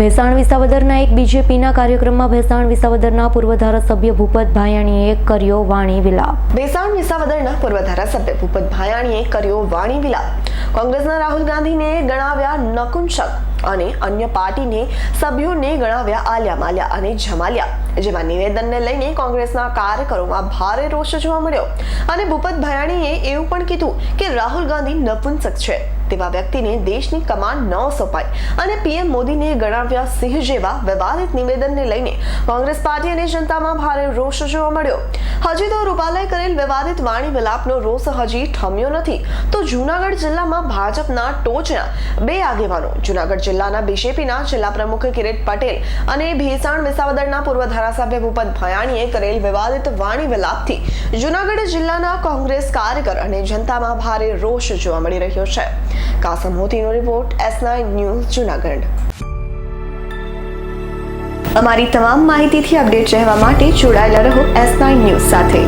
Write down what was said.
ભેસાણ વિસાવદરના એક બીજેપીના કાર્યક્રમમાં ભેસાણ વિસાવદરના પૂર્વ ધારાસભ્ય ભૂપત ભાયાણીએ કર્યો વાણી વિલાપ. ભેસાણ વિસાવદરના પૂર્વ ધારાસભ્ય ભૂપત ભાયાણીએ કર્યો વાણી વિલાપ. કોંગ્રેસના રાહુલ ગાંધીને ગણાવ્યા નકુંશક અને અન્ય પાર્ટીને સભ્યોને ગણાવ્યા આલિયા માલ્યા અને જમાલ્યા, જેમાં નિવેદનને લઈને કોંગ્રેસના કાર્યકરોમાં ભારે રોષ જોવા મળ્યો. અને ભૂપત ભાયાણીએ એવું પણ કીધું કે રાહુલ ગાંધી નપુંસક છે. તેવા વ્યક્તિને દેશની કમાન ન સોંપાય. અને પીએમ મોદીને ગણાવ્યા સિંહ જેવા વિવાદિત નિવેદનને લઈને કોંગ્રેસ પાર્ટી અને જનતામાં ભારે રોષ જોવા મળ્યો. હજી તો રૂપાલાએ કરેલ વિવાદિત વાણી વિલાપનો રોષ હજી થમ્યો નથી. તો જૂનાગઢ જિલ્લામાં ભાજપના ટોચના બે આગેવાનો, જૂનાગઢ જિલ્લાના બીજેપીના જિલ્લા પ્રમુખ કિરીટ પટેલ અને ભેસાણ વિસાવદરના પૂર્વ ધારાસભ્ય ભૂપત ભયાણીએ કરેલ વિવાદિત વાણી વિલાપથી જૂનાગઢ જિલ્લાના કોંગ્રેસ કાર્યકર અને જનતામાં ભારે રોષ જોવા મળી રહ્યો છે. Kasam મોતીનો report S nine news Junagadh અમારી તમામ માહિતીથી અપડેટ રહેવા માટે જોડાયેલા રહો એસ નાઇન ન્યૂઝ સાથે